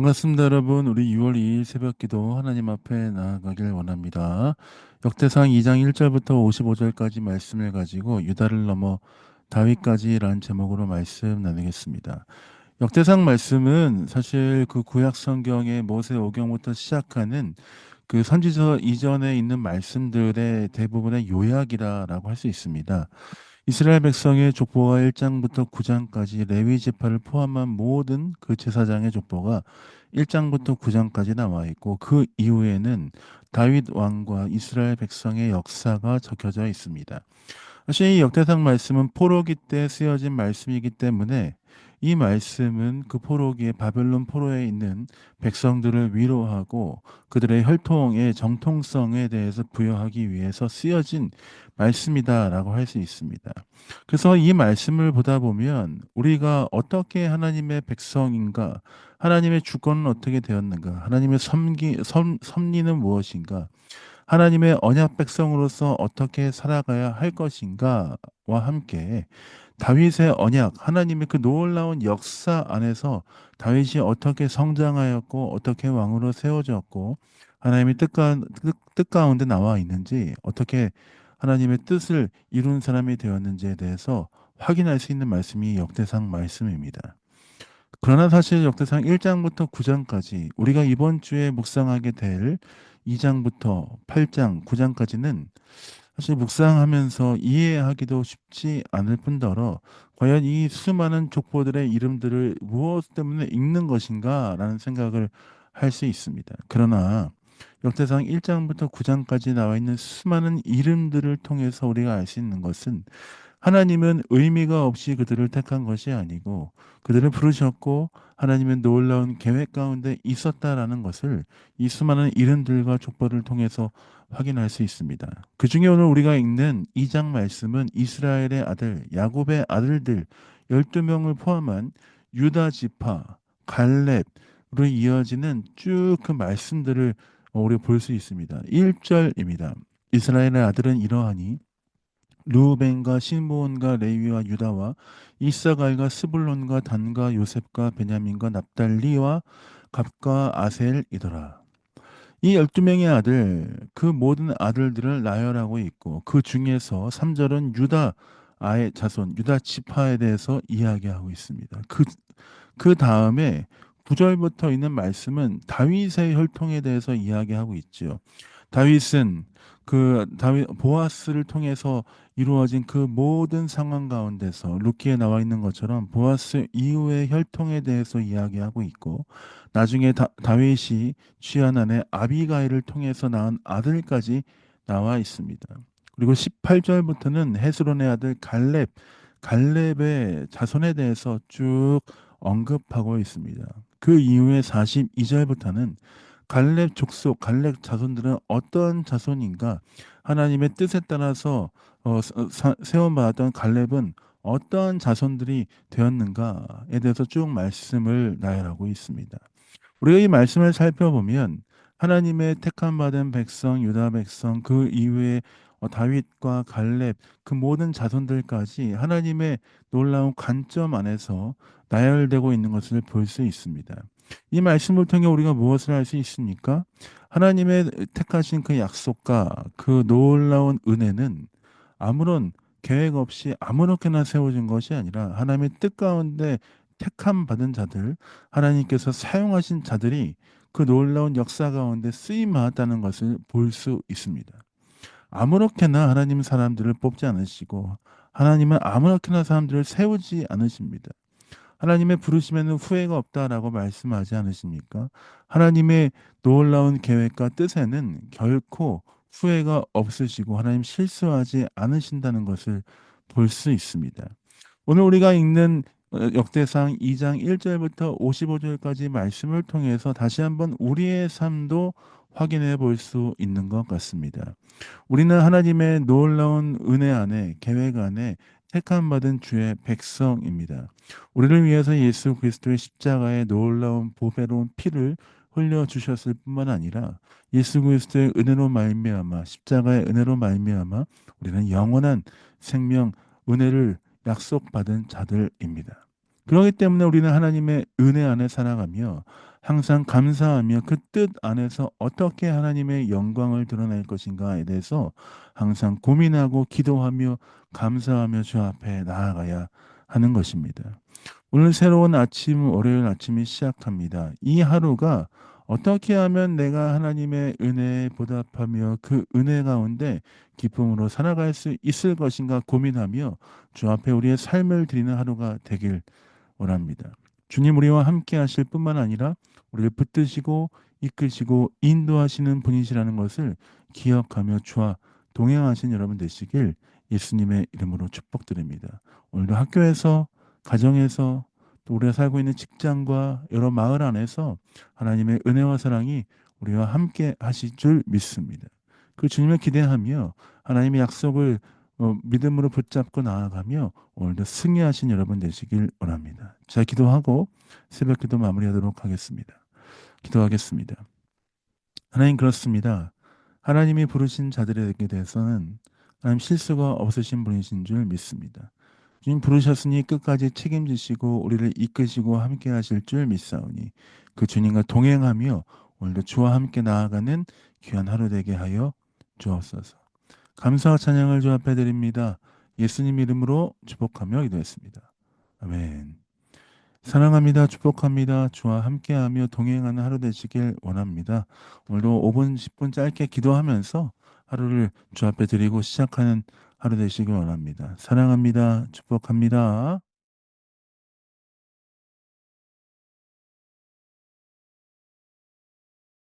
반갑습니다, 여러분. 우리 6월 2일 새벽 기도 하나님 앞에 나아가길 원합니다. 역대상 2장 1절부터 55절까지 말씀을 가지고 유다를 넘어 다윗까지라는 제목으로 말씀 나누겠습니다. 역대상 말씀은 사실 그 구약 성경의 모세 오경부터 시작하는 그 선지서 이전에 있는 말씀들의 대부분의 요약이라고 할 수 있습니다. 이스라엘 백성의 족보가 1장부터 9장까지 레위 지파를 포함한 모든 그 제사장의 족보가 1장부터 9장까지 나와 있고 그 이후에는 다윗 왕과 이스라엘 백성의 역사가 적혀져 있습니다. 사실 이 역대상 말씀은 포로기 때 쓰여진 말씀이기 때문에 이 말씀은 그 포로기에 바벨론 포로에 있는 백성들을 위로하고 그들의 혈통의 정통성에 대해서 부여하기 위해서 쓰여진 말씀이다라고 할 수 있습니다. 그래서 이 말씀을 보다 보면 우리가 어떻게 하나님의 백성인가, 하나님의 주권은 어떻게 되었는가, 하나님의 섬기, 섬, 섭리는 무엇인가, 하나님의 언약 백성으로서 어떻게 살아가야 할 것인가와 함께 다윗의 언약, 하나님의 그 놀라운 역사 안에서 다윗이 어떻게 성장하였고 어떻게 왕으로 세워졌고 하나님의 뜻, 가운데 나와 있는지 어떻게 하나님의 뜻을 이룬 사람이 되었는지에 대해서 확인할 수 있는 말씀이 역대상 말씀입니다. 그러나 사실 역대상 1장부터 9장까지 우리가 이번 주에 묵상하게 될 2장부터 8장, 9장까지는 사실 묵상하면서 이해하기도 쉽지 않을 뿐더러 과연 이 수많은 족보들의 이름들을 무엇 때문에 읽는 것인가 라는 생각을 할 수 있습니다. 그러나 역대상 1장부터 9장까지 나와 있는 수많은 이름들을 통해서 우리가 알 수 있는 것은 하나님은 의미가 없이 그들을 택한 것이 아니고 그들을 부르셨고 하나님의 놀라운 계획 가운데 있었다라는 것을 이 수많은 이름들과 족보를 통해서 확인할 수 있습니다. 그 중에 오늘 우리가 읽는 2장 말씀은 이스라엘의 아들, 야곱의 아들들 12명을 포함한 유다 지파, 갈렙으로 이어지는 쭉 그 말씀들을 우리 볼 수 있습니다. 1절입니다. 이스라엘의 아들은 이러하니 루벤과 시므온과 레위와 유다와 이사갈과 스불론과 단과 요셉과 베냐민과 납달리와 갑과 아셀이더라. 이 12명의 아들, 그 모든 아들들을 나열하고 있고 그 중에서 3절은 유다 아의 자손, 유다 지파에 대해서 이야기하고 있습니다. 그, 그 다음에 9절부터 있는 말씀은 다윗의 혈통에 대해서 이야기하고 있죠. 다윗은 그 다윗 보아스를 통해서 이루어진 그 모든 상황 가운데서 루키에 나와 있는 것처럼 보아스 이후의 혈통에 대해서 이야기하고 있고 나중에 다, 다윗이 취한 아내 아비가일을 통해서 낳은 아들까지 나와 있습니다. 그리고 18절부터는 헤스론의 아들 갈렙 갈렙의 자손에 대해서 쭉 언급하고 있습니다. 그 이후에 42절부터는 갈렙 족속, 갈렙 자손들은 어떤 자손인가? 하나님의 뜻에 따라서 어, 세워받았던 갈렙은 어떠한 자손들이 되었는가에 대해서 쭉 말씀을 나열하고 있습니다. 우리가 이 말씀을 살펴보면 하나님의 택함 받은 백성, 유다 백성, 그 이후에 어, 다윗과 갈렙 그 모든 자손들까지 하나님의 놀라운 관점 안에서 나열되고 있는 것을 볼 수 있습니다. 이 말씀을 통해 우리가 무엇을 할수 있습니까? 하나님의 택하신 그 약속과 그 놀라운 은혜는 아무런 계획 없이 아무렇게나 세워진 것이 아니라 하나님의 뜻 가운데 택함 받은 자들, 하나님께서 사용하신 자들이 그 놀라운 역사 가운데 쓰임 받았다는 것을 볼 수 있습니다. 아무렇게나 하나님 사람들을 뽑지 않으시고 하나님은 아무렇게나 사람들을 세우지 않으십니다. 하나님의 부르심에는 후회가 없다라고 말씀하지 않으십니까? 하나님의 놀라운 계획과 뜻에는 결코 후회가 없으시고 하나님 실수하지 않으신다는 것을 볼 수 있습니다. 오늘 우리가 읽는 어, 역대상 2장 1절부터 55절까지 말씀을 통해서 다시 한번 우리의 삶도 확인해 볼 수 있는 것 같습니다. 우리는 하나님의 놀라운 은혜 안에 계획 안에 택함 받은 주의 백성입니다. 우리를 위해서 예수 그리스도의 십자가의 놀라운 보배로운 피를 흘려 주셨을 뿐만 아니라 예수 그리스도의 은혜로 말미암아 십자가의 은혜로 말미암아 우리는 영원한 생명 은혜를 약속받은 자들입니다. 그렇기 때문에 우리는 하나님의 은혜 안에 살아가며 항상 감사하며 그 뜻 안에서 어떻게 하나님의 영광을 드러낼 것인가에 대해서 항상 고민하고 기도하며 감사하며 주 앞에 나아가야 하는 것입니다. 오늘 새로운 아침, 월요일 아침이 시작합니다. 이 하루가 어떻게 하면 내가 하나님의 은혜에 보답하며 그 은혜 가운데 기쁨으로 살아갈 수 있을 것인가 고민하며 주 앞에 우리의 삶을 드리는 하루가 되길 원합니다. 주님 우리와 함께 하실 뿐만 아니라 우리를 붙드시고 이끄시고 인도하시는 분이시라는 것을 기억하며 주와 동행하신 여러분 되시길 예수님의 이름으로 축복드립니다. 오늘도 학교에서 가정에서 또 우리가 살고 있는 직장과 여러 마을 안에서 하나님의 은혜와 사랑이 우리와 함께 하실 줄 믿습니다. 그 주님을 기대하며 하나님의 약속을 어, 믿음으로 붙잡고 나아가며 오늘도 승리하신 여러분 되시길 원합니다. 자, 기도하고 새벽 기도 마무리하도록 하겠습니다. 기도하겠습니다. 하나님 그렇습니다. 하나님이 부르신 자들에게 대해서는 하나님 실수가 없으신 분이신 줄 믿습니다. 주님 부르셨으니 끝까지 책임지시고 우리를 이끄시고 함께 하실 줄 믿사오니 그 주님과 동행하며 오늘도 주와 함께 나아가는 귀한 하루 되게 하여 주옵소서. 감사와 찬양을 주 앞에 드립니다. 예수님 이름으로 축복하며 기도했습니다. 아멘. 사랑합니다. 축복합니다. 주와 함께하며 동행하는 하루 되시길 원합니다. 오늘도 5분, 10분 짧게 기도하면서 하루를 주 앞에 드리고 시작하는 하루 되시길 원합니다. 사랑합니다. 축복합니다.